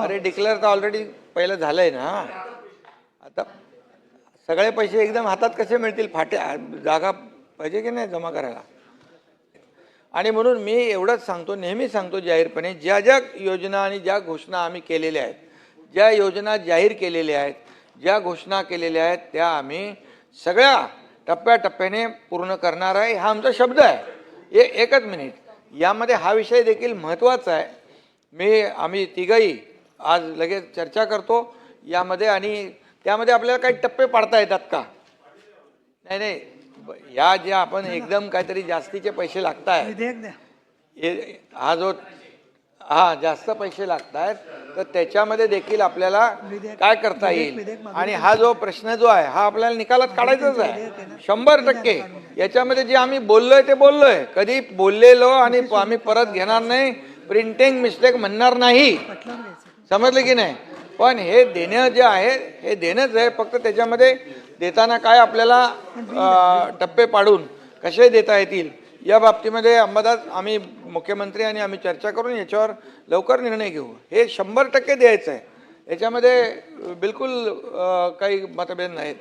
अरे डिक्लेअर तर ऑलरेडी पहिलं झालंय ना. आता सगळे पैसे एकदम हातात कसे मिळतील? फाट्या जागा पाहिजे की नाही जमा करायला? आणि म्हणून मी एवढंच सांगतो नेहमी सांगतो जाहीरपणे ज्या ज्या योजना आणि ज्या घोषणा आम्ही केलेल्या आहेत ज्या योजना जाहीर केलेल्या आहेत ज्या घोषणा केलेल्या आहेत त्या आम्ही सगळ्या टप्प्याटप्प्याने पूर्ण करणार आहे. हा आमचा शब्द आहे. ए एकच मिनिट. यामध्ये हा विषय देखील महत्त्वाचा आहे. मी आम्ही तिघही आज लगेच चर्चा करतो. यामध्ये आणि त्यामध्ये आपल्याला काही टप्पे पाडता येतात का? नाही नाही. या ज्या आपण एकदम काहीतरी जास्तीचे पैसे लागत आहेत द्या हे जो हा जास्त पैसे लागत आहेत तर त्याच्यामध्ये देखील आपल्याला काय करता येईल? आणि हा जो प्रश्न जो आहे हा आपल्याला निकालात काढायचाच आहे. शंभर टक्के. याच्यामध्ये जे आम्ही बोललोय ते बोललोय. कधी बोललेलो आणि आम्ही परत घेणार नाही. प्रिंटिंग मिस्टेक म्हणणार नाही. समजलं की नाही? पण हे देणं जे आहे हे देणंच आहे. फक्त त्याच्यामध्ये देताना काय आपल्याला टप्पे पाडून कसे देता येतील? या बाबतीमध्ये अंबादास आम्ही मुख्यमंत्री आणि आम्ही चर्चा करून याच्यावर लवकर निर्णय घेऊ. हे शंभर टक्के द्यायचं आहे. याच्यामध्ये बिलकुल काही मतभेद नाहीत.